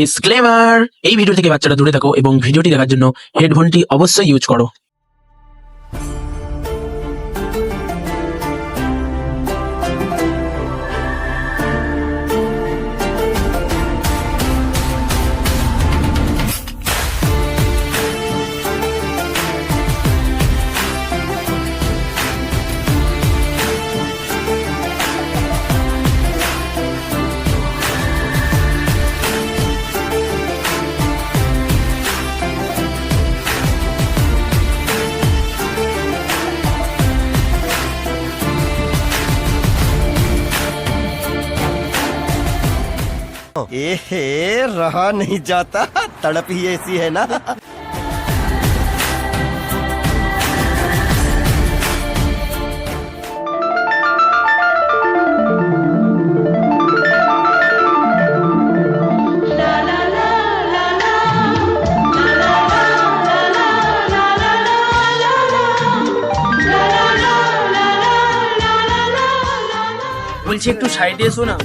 Disclaimer এই video থেকে বাচ্চারা দূরে থাকো এবং ভিডিওটি দেখার জন্য হেডফোনটি অবশ্যই ইউজ করো। एहे रहा नहीं जाता तड़प ही ऐसी है ना বলছি একটু সাইডে এসো না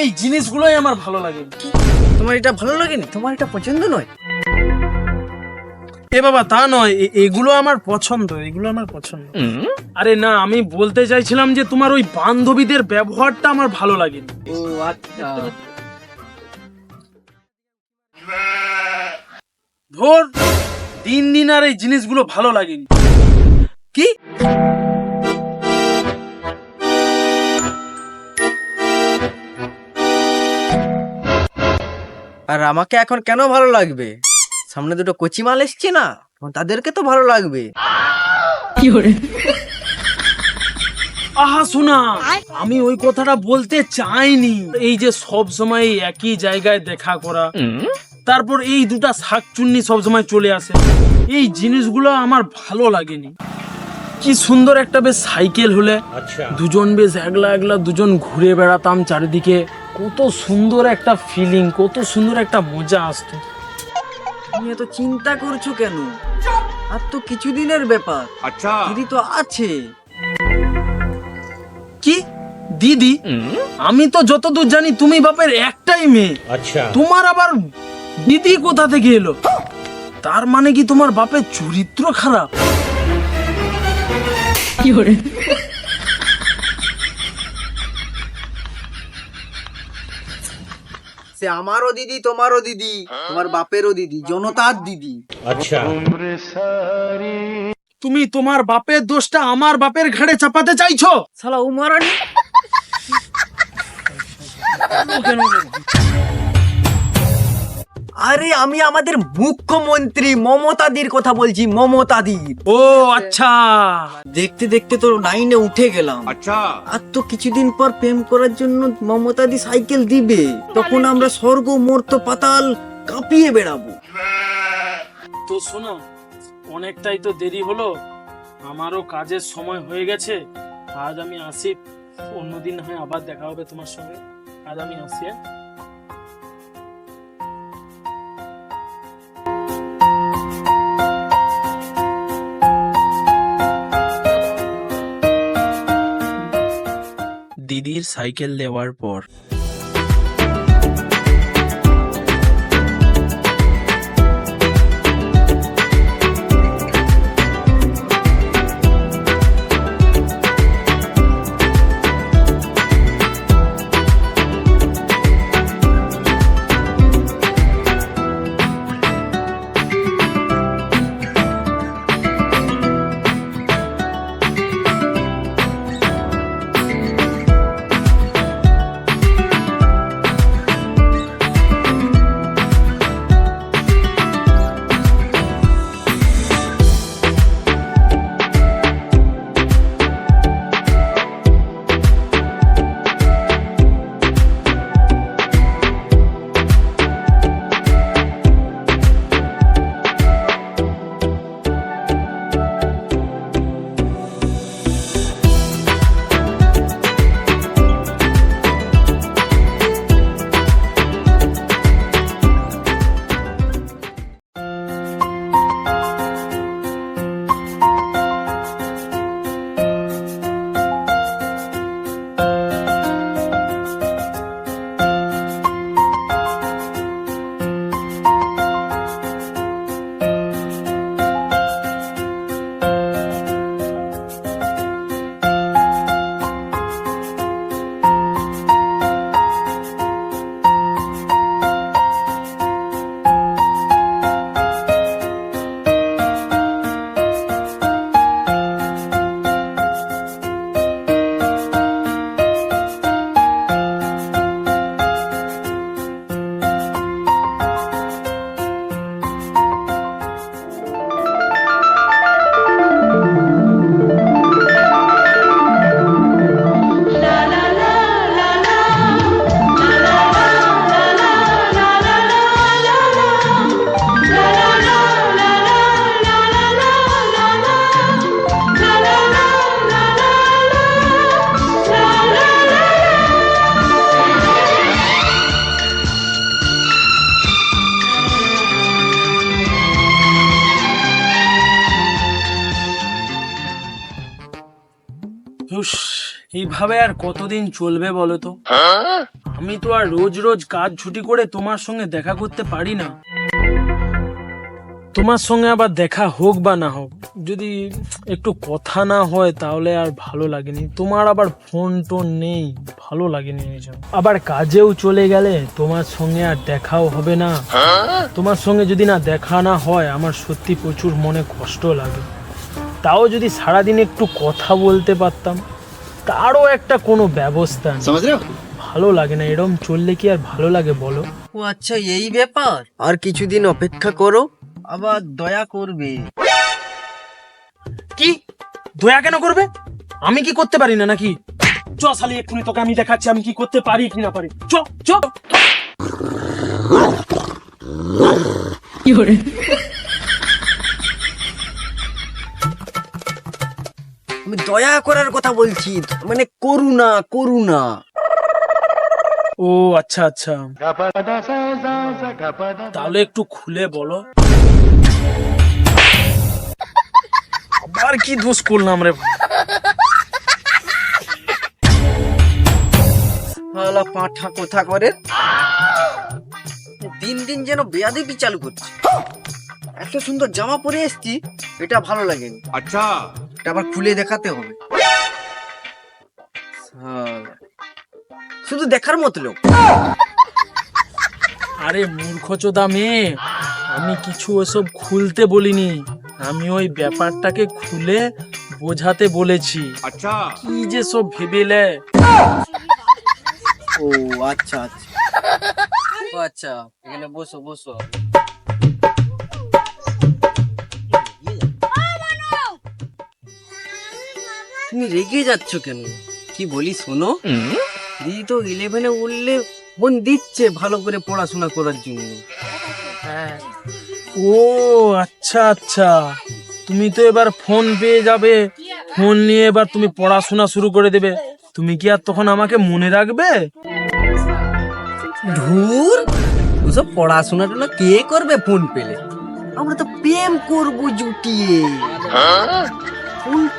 এই জিনিসগুলোই আমার ভালো লাগে। তোমার এটা ভালো লাগেনি? তোমার এটা পছন্দ নয়? এ বাবা তা নয় এগুলো আমার পছন্দ এগুলো আমার পছন্দ। আরে না আমি বলতে চাইছিলাম যে তোমার ওই বান্ধবীদের ব্যবহারটা আমার ভালো লাগেনি। ও আচ্ছা। ধর দিন দিন আর এই জিনিসগুলো ভালো লাগেনি। কি? আর আমাকে এখন কেন ভালো লাগবে? সামনে দুটো কচি মাল এসছে না? তাদেরকে তো ভালো লাগবে। আহা শোনা আমি ওই কথাটা বলতে চাইনি। এই যে সব সময় একই জায়গায় দেখা করা। তারপর এই দুটা শাকচুন্নি সব সময় চলে আসে। এই জিনিসগুলো আমার ভালো লাগেনি। কি সুন্দর একটা বেশ সাইকেল হলে দুজন বেশ একলা একলা দুজন ঘুরে বেড়াতাম চারিদিকে। কত সুন্দর একটা ফিলিং কত সুন্দর একটা মজা আসতো। তুমি এত চিন্তা করছ কেন? আর তো কিছুদিনের ব্যাপার। আচ্ছা। দিদি তো আছে। কি? দিদি? আমি তো যতদূর জানি তুমি বাপের একটাই মেয়ে। আচ্ছা। তোমার আবার দিদি কোথা থেকে এলো? তার মানে কি তোমার বাপের চরিত্র খারাপ? সে আমারও দিদি তোমারও দিদি তোমার বাপেরও দিদি জনতার দিদি। আচ্ছা। তুমি তোমার বাপের দোষটা আমার বাপের ঘাড়ে চাপাতে চাইছো? শালা উমারানি আরে আমি আমাদের মুখ্যমন্ত্রী মমতাদির কথা বলছি মমতাদির। ও আচ্ছা। দেখতে দেখতে তো নাইনে উঠে গেলাম। আচ্ছা। আর তো কিছুদিন পর প্রেম করার জন্য মমতাদি সাইকেল দিবে। তখন আমরা স্বর্গ মর্ত পাতাল কাঁপিয়ে বেড়াবো। তো শোনো অনেকটাই তো দেরি হলো। আমারও কাজের সময় হয়ে গেছে। আজ আমি আসি। অন্যদিন হয় আবার দেখা হবে তোমার সঙ্গে। আজ আমি আসি হ্যাঁ? সাইকেল দেওয়ার পর এইভাবে আর কতদিন চলবে বলো তো আমি তো আর রোজ রোজ কাজ ছুটি করে তোমার সঙ্গে দেখা করতে পারি না। তোমার সঙ্গে আবার দেখা হোক বা না হোক, যদি একটু কথা না হয় তাহলে আর ভালো লাগেনি। তোমার আবার ফোন টোন নেই, ভালো লাগেনি। আবার কাজেও চলে গেলে তোমার সঙ্গে আর দেখাও হবে না। তোমার সঙ্গে যদি না দেখা না হয়, আমার সত্যি প্রচুর মনে কষ্ট লাগে। তাও যদি সারাদিন একটু কথা বলতে পারতাম। তারও একটা কোনো ব্যবস্থা নেই। ভালো লাগে না এরম চললে কি আর ভালো লাগে বলো? ও আচ্ছা এই ব্যাপার? আর কিছুদিন অপেক্ষা করো আবার দয়া করবে। কি? দয়া কেন করবে? আমি কি করতে পারি না নাকি? চ শালি এক্ষুনি তোকে আমি দেখাচ্ছি আমি কি করতে পারি কি না পারি। চ চ। আমি দয়া করার কথা বলছি। মানে করুণা করুণা। ও আচ্ছা আচ্ছা। তাহলে একটু খুলে বলো। আবার কি দোষ করলাম রে? শালা পাঁঠা কোথা করে? দিন দিন যেন বেয়াদেবি চালু করছে। এত সুন্দর জামা পরে এসছি এটা ভালো লাগেনি। আচ্ছা। এটা আবার খুলে দেখাতে হবে। শুধু দেখার মতলব আরে মূর্খ চোদা মেয়ে আমি কিছু ওসব খুলতে বলিনি। আমি ওই ব্যাপারটাকে খুলে বোঝাতে বলেছি। আচ্ছা। কি যে সব ভেবেলে ও আচ্ছা আচ্ছা। ও আচ্ছা এখানে বসো বসো। তুমি রেগে যাচ্ছ কেন? কি বলি শোনো? দিদি তো ইলেভেনে উঠলে বোন দিচ্ছে ভালো করে পড়াশোনা করার জন্য। হ্যাঁ। ও আচ্ছা আচ্ছা। তুমি তো এবার ফোন পেয়ে যাবে। ফোন নিয়ে এবার তুমি পড়াশোনা শুরু করে দেবে। তুমি কি আর তখন আমাকে মনে রাখবে? ধুর! ওসব পড়াশোনা টনা কে করবে ফোন পেলে? আমরা তো প্রেম করব জুটিয়ে। ফোন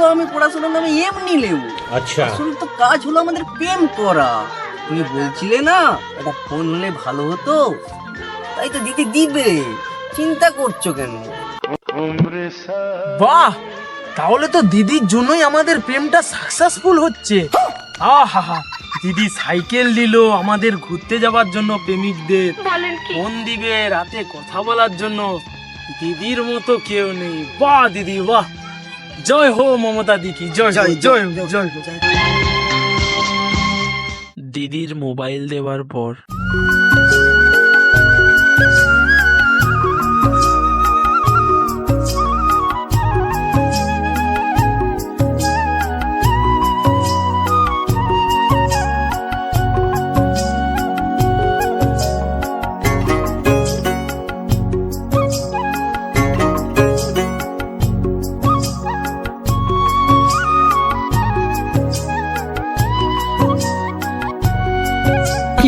তো আমি পড়াশোনার নামে এমনি নেব আচ্ছা। আসলে তো কাজ হলো আমাদের প্রেম করা। তুমি বলছিলে না একটা ফোন হলে ভালো হতো। তাই তো দিদি দিবে। চিন্তা করছ কেন? বাহ! তাহলে তো দিদির জন্যই আমাদের প্রেমটা সাকসেসফুল হচ্ছে। আহা হা দিদি সাইকেল দিল আমাদের ঘুরতে যাওয়ার জন্য প্রেমিকদের। ফোন দিবে রাতে কথা বলার জন্য। দিদির মতো কেউ নেই। বাহ দিদি বাহ! জয় হো মমতা দিকি জয় জয় জয় জয় দিদির মোবাইল দেওয়ার পর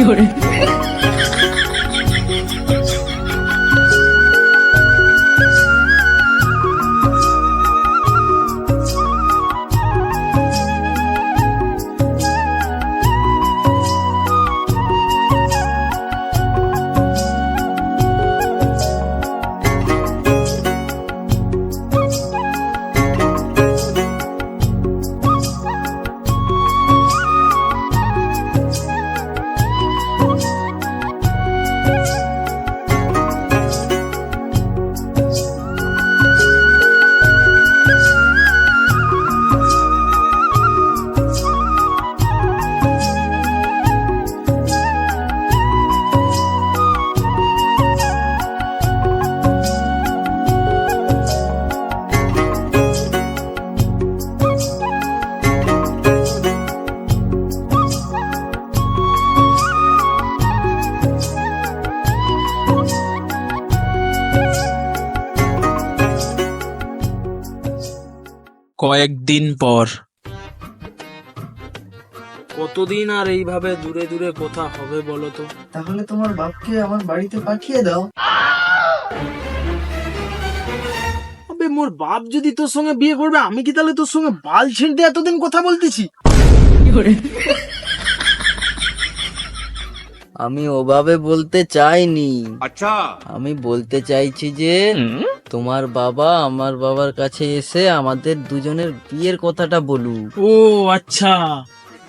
夜 কয়েকদিন পর। কতদিন আর এইভাবে দূরে দূরে কোথা হবে বলো তো? তাহলে তোমার বাপকে আমার বাড়িতে পাঠিয়ে দাও। আবে মোর বাপ যদি তোর সঙ্গে বিয়ে করবে আমি কি তাহলে তোর সঙ্গে বাল ছিঁড়তে এতদিন কথা বলতেছি? আমি ওভাবে বলতে চাইনি। আচ্ছা। আমি বলতে চাইছি যে তোমার বাবা আমার বাবার কাছে এসে আমাদের দুজনের বিয়ের কথাটা বলুক। ও আচ্ছা।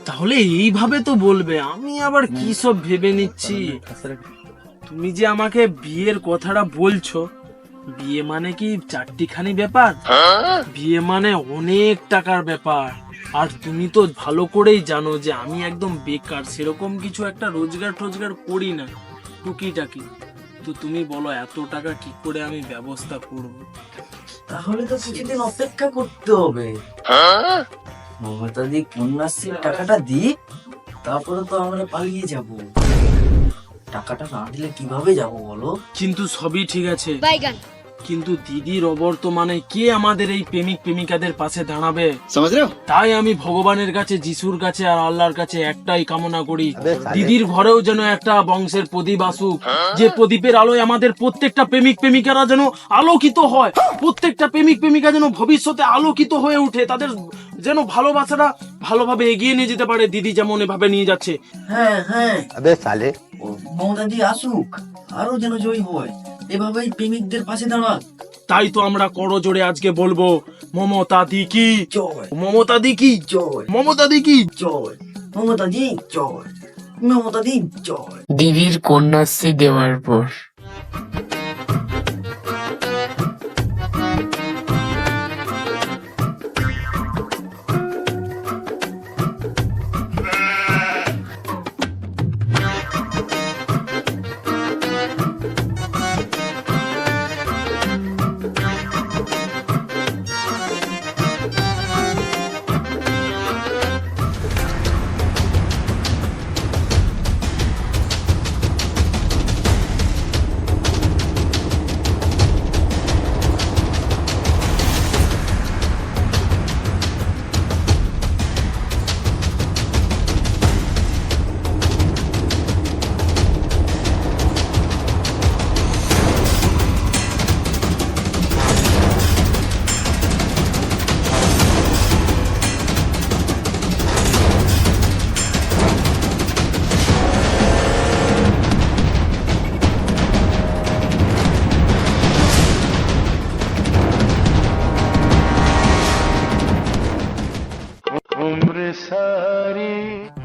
তাহলে এইভাবে তো বলবে। আমি আবার কি সব ভেবে নিচ্ছি? তুমি যে আমাকে বিয়ের কথাটা বলছো বিয়ে মানে কি চারটিখানি ব্যাপার? বিয়ে মানে অনেক টাকার ব্যাপার। আর তুমি তো ভালো করেই জানো যে আমি একদম বেকার সেরকম কিছু একটা রোজগার টোজগার করি না টুকিটাকি। তো তুমি বলো এত টাকা কি করে আমি ব্যবস্থা করব? তাহলে তো কিছুদিন অপেক্ষা করতে হবে। মমতা দি কন্যাশ্রীর টাকাটা দি তারপরে তো আমরা পালিয়ে যাব। টাকাটা না দিলে কীভাবে যাব বলো? কিন্তু সবই ঠিক আছে। বাইগান কিন্তু দিদির অবর্তমানে কে আমাদের এই প্রেমিক প্রেমিকাদের পাশে দাঁড়াবে? তাই আমি ভগবানের কাছে যিশুর কাছে আর আল্লাহর কাছে একটাই কামনা করি। দিদির ঘরেও যেন একটা বংশের প্রদীপ আসুক যে প্রদীপের আলোয় আমাদের প্রত্যেকটা প্রেমিক প্রেমিকারা যেন আলোকিত হয় প্রত্যেকটা প্রেমিক প্রেমিকা যেন ভবিষ্যতে আলোকিত হয়ে উঠে তাদের যেন ভালোবাসাটা ভালোভাবে এগিয়ে নিয়ে যেতে পারে দিদি যেমন এভাবে নিয়ে যাচ্ছে। হ্যাঁ হ্যাঁ। সালে। মমতা আসুক আরও যেন জয়ী হয়। এভাবেই প্রেমিকদের পাশে দাঁড়া তাই তো আমরা করো জোরে আজকে বলব মমতা দি কি? জয়। মমতা দি কি? জয়। মমতা দি কি? জয়। মমতা দি জয়। মমতা দি জয়। দিদির কন্যাশ্রী দেওয়ার পর।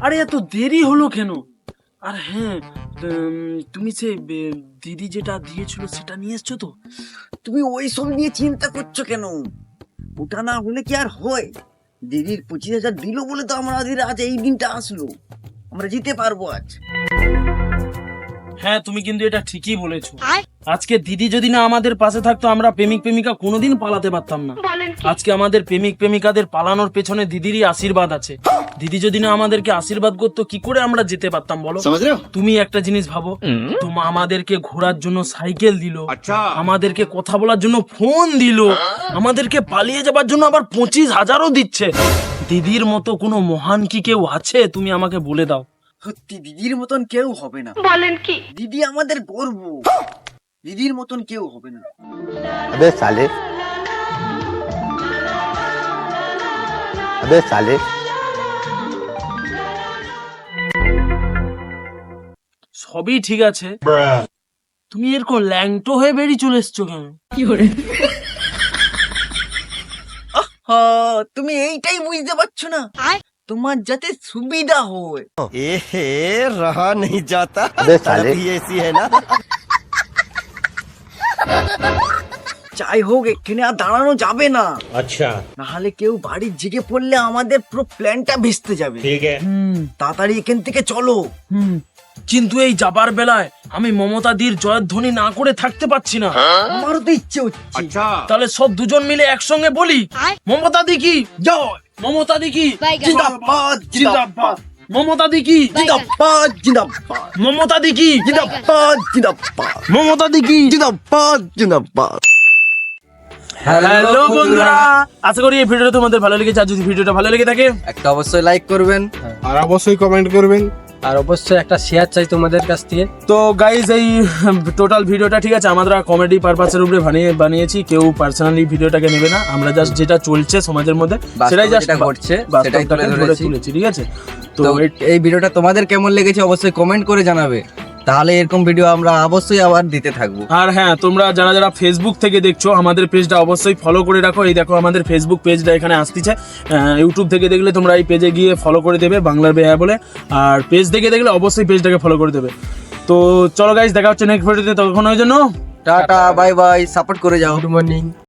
আরে এত দেরি হলো কেন? আর হ্যাঁ তুমি সে দিদি যেটা দিয়েছিল সেটা নিয়ে এসছো তো? তুমি ওই সব নিয়ে চিন্তা করছ কেন? ওটা না হলে কি আর হয়? দিদির পঁচিশ হাজার দিল বলে তো আমরা আজ এই দিনটা আসলো। আমরা যেতে পারব আজ। হ্যাঁ তুমি কিন্তু এটা ঠিকই বলেছ। আজকে দিদি যদি না আমাদের পাশে থাকতো আমরা প্রেমিক প্রেমিকা কোনোদিন পালাতে পারতাম না। আজকে আমাদের প্রেমিক প্রেমিকাদের পালানোর পেছনে দিদিরই আশীর্বাদ আছে। দিদি যদি না আমাদেরকে আশীর্বাদ করতো কি করে আমরা যেতে পারতাম বলো? তুমি একটা জিনিস ভাবো তোমা আমাদেরকে ঘোরার জন্য সাইকেল দিল আচ্ছা। আমাদেরকে কথা বলার জন্য ফোন দিল আমাদেরকে পালিয়ে যাবার জন্য আবার পঁচিশ হাজারও দিচ্ছে। দিদির মতো কোনো মহান কি কেউ আছে? তুমি আমাকে বলে দাও। সত্যি দিদির মতন কেউ হবে না। বলেন কি? দিদি আমাদের গর্ব। দিদির মতন কেউ হবে না। আবে সালে। আবে সালে। সবই ঠিক আছে। তুমি এরকম ল্যাংটো হয়ে বেরিয়ে চলে এসছো কেন? কি করে? তুমি এইটাই বুঝতে পারছ না? তোমার যাতে সুবিধা হয়। এ হে রহা নেই যাতা। এসি হ্যাঁ না। যাই হোক এখানে আর দাঁড়ানো যাবে না। আচ্ছা। নাহলে কেউ বাড়ি জেগে পড়লে আমাদের পুরো প্ল্যানটা ভেস্তে যাবে। ঠিক আছে। তাড়াতাড়ি এখান থেকে চলো। হুম। কিন্তু এই যাবার বেলায় আমি মমতা দির জয়ধ্বনি না করে থাকতে পারছি না। আমারও তো ইচ্ছে হচ্ছে। তাহলে সব দুজন মিলে একসঙ্গে বলি আয় মমতা দি কি? জয়। মমতা দি কি? জিন্দাবাদ জিন্দাবাদ। মমতা দি কি? জিন্দাবাদ জিন্দাবাদ। মমতা দি কি? জিন্দাবাদ জিন্দাবাদ। মমতা দি কি? জিন্দাবাদ জিন্দাবাদ। হ্যালো বন্ধুরা। আশা করি এই ভিডিওটা তোমাদের ভালো লেগেছে। আর যদি ভিডিওটা ভালো লেগে থাকে একটা অবশ্যই লাইক করবেন। আর অবশ্যই কমেন্ট করবেন। আর অবশ্যই একটা শেয়ার চাই তোমাদের কাছ থেকে। তো গাইজ এই টোটাল ভিডিওটা ঠিক আছে? আমরা কমেডি পারপাসের উপরে বানিয়ে বানিয়েছি। কেউ পার্সোনালি ভিডিওটাকে নেবে না। আমরা জাস্ট যেটা চলছে সমাজের মধ্যে সেটাই জাস্ট ঘটছে, সেটাই তুলে ধরেছি। তুলেছি ঠিক আছে? তো এই ভিডিওটা তোমাদের কেমন লেগেছে অবশ্যই কমেন্ট করে জানাবে। তাহলে এরকম ভিডিও আমরা অবশ্যই আবার দিতে থাকব। আর হ্যাঁ তোমরা যারা যারা ফেসবুক থেকে দেখছ আমাদের পেজটা অবশ্যই ফলো করে রাখো। এই দেখো আমাদের ফেসবুক পেজটা এখানে আসতেছে। ইউটিউব থেকে দেখলে তোমরা এই পেজে গিয়ে ফলো করে দেবে বাংলার বেয়া বলে। আর পেজ থেকে দেখলে অবশ্যই পেজটাকে ফলো করে দেবে। তো চলো গাইজ দেখা হচ্ছে নেক্সট ভিডিওতে তখন ওই জন্য টাটা বাই বাই সাপোর্ট করে যাও। Good morning